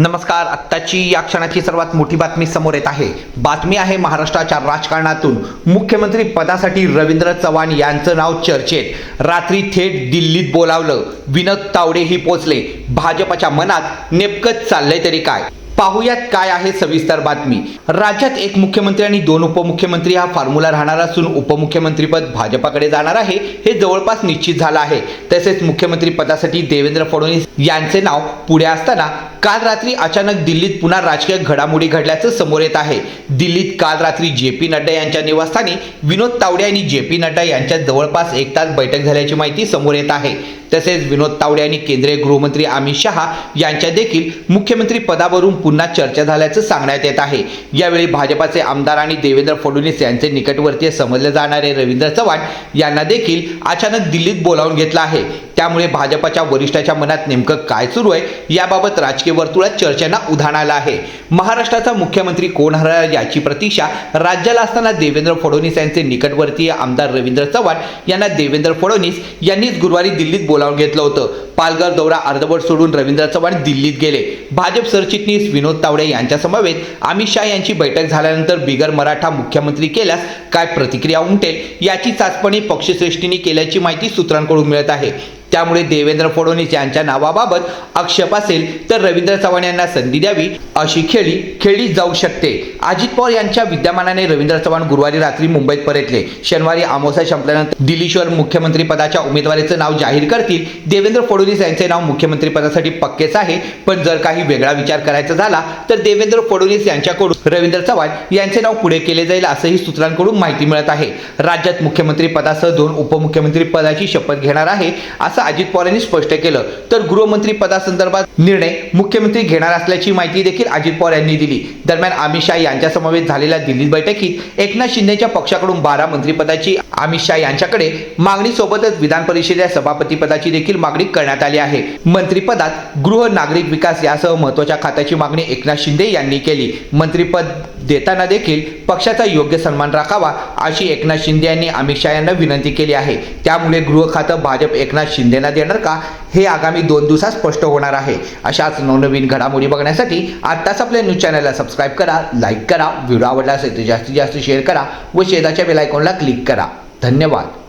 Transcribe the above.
नमस्कार आत्ताची या क्षणाची सर्वात मोठी बातमी समोर येत आहे. बातमी आहे महाराष्ट्राच्या राजकारणातून. मुख्यमंत्री पदासाठी रवींद्र चव्हाण यांचं नाव चर्चेत. रात्री थेट दिल्लीत बोलावलं. विनोद तावडेही पोचले. भाजपच्या मनात नेमकंच चाललंय तरी काय? पाहुयात काय आहे सविस्तर बातमी. राज्यात एक मुख्यमंत्री आणि दोन उपमुख्यमंत्री हा फॉर्म्युला राहणार असून उपमुख्यमंत्रीपद भाजपाकडे जाणार आहे हे जवळपास निश्चित झालं आहे. तसेच मुख्यमंत्री पदासाठी देवेंद्र फडणवीस यांचे नाव पुढे असताना काल रात्री अचानक दिल्लीत पुन्हा राजकीय घडामोडी घडल्याचं समोर येत आहे. दिल्लीत काल रात्री जे पी नड्डा यांच्या निवासस्थानी विनोद तावडे आणि जे पी नड्डा यांच्यात जवळपास एक तास बैठक झाल्याची माहिती समोर येत आहे. तसेच विनोद तावडे आणि केंद्रीय गृहमंत्री अमित शहा यांच्या देखील मुख्यमंत्री पदावरून पुन्हा चर्चा झाल्याचं सांगण्यात येत आहे. यावेळी भाजपाचे आमदार आणि देवेंद्र फडणवीस यांचे निकटवर्तीय समजले जाणारे रवींद्र चव्हाण यांना देखील अचानक दिल्लीत बोलावून घेतलं आहे. त्यामुळे भाजपाच्या वरिष्ठाच्या मनात नेमकं काय सुरू आहे याबाबत राजकीय वर्तुळात चर्चांना उधाण आलं आहे. महाराष्ट्राचा मुख्यमंत्री कोण हरणार याची प्रतीक्षा राज्याला असताना देवेंद्र फडणवीस यांचे निकटवर्तीय आमदार रवींद्र चव्हाण यांना देवेंद्र फडणवीस यांनीच गुरुवारी दिल्लीत बोलावून घेतलं होतं. पालघर दौरा अर्धवट सोडून रवींद्र चव्हाण दिल्लीत गेले. भाजप सरचिटणीस विनोद तावडे यांच्या समवेत अमित शहा यांची बैठक झाल्यानंतर बिगर मराठा मुख्यमंत्री केल्यास काय प्रतिक्रिया उमटेल याची चाचपणी पक्षश्रेष्ठींनी केल्याची माहिती सूत्रांकडून मिळत आहे. त्यामुळे देवेंद्र फडणवीस यांच्या नावाबाबत आक्षेप असेल तर रवींद्र चव्हाण यांना संधी द्यावी अशी खेळी खेळली जाऊ शकते. अजित पवार यांच्या विद्यमानाने रवींद्र चव्हाण गुरुवारी रात्री मुंबईत परतले. शनिवारी अमावस्या संपल्यानंतर दिल्लीश्वर मुख्यमंत्री पदाच्या उमेदवारीचं नाव जाहीर करतील. देवेंद्र फडणवीस यांचे नाव मुख्यमंत्रीपदासाठी पक्केच आहे. पण जर काही वेगळा विचार करायचा झाला तर देवेंद्र फडणवीस यांच्याकडून रवींद्र चव्हाण यांचे नाव पुढे केले जाईल असंही सूत्रांकडून माहिती मिळत आहे. राज्यात मुख्यमंत्री पदासह दोन उपमुख्यमंत्री पदाची शपथ घेणार आहे असं अजित पवार यांनी स्पष्ट केलं. तर गृहमंत्री पदासंदर्भात निर्णय मुख्यमंत्री घेणार असल्याची माहिती देखील अजित पवार यांनी दिली. दरम्यान अमित शहा यांच्या समवेत झालेल्या दिल्ली बैठकीत एकनाथ शिंदेच्या पक्षाकडून बारा मंत्रिपदाची अमित शहा यांच्याकडे मागणी सोबतच विधान परिषदेच्या सभापती पदाची देखील मागणी करण्यात आली आहे. मंत्रिपदात गृह नागरिक विकास यासह महत्त्वाच्या खात्याची मागणी एकनाथ शिंदे यांनी केली. मंत्रिपद देताना देखील पक्षाचा योग्य सन्मान राखावा अशी एकनाथ शिंदे यांनी अमित शहा यांना विनंती केली आहे. त्यामुळे गृह खातं भाजप एकनाथ शिंदेना देणार का हे आगामी दोन दिवसात स्पष्ट होणार आहे. अशाच नवनवीन घडामोडी बघण्यासाठी आत्ताच आपल्या न्यूज चॅनलला सबस्क्राईब करा लाईक करा व्हिडिओ आवडला असेल तर जास्तीत जास्त शेअर करा व शेजाच्या बेल आयकॉनला क्लिक करा. धन्यवाद.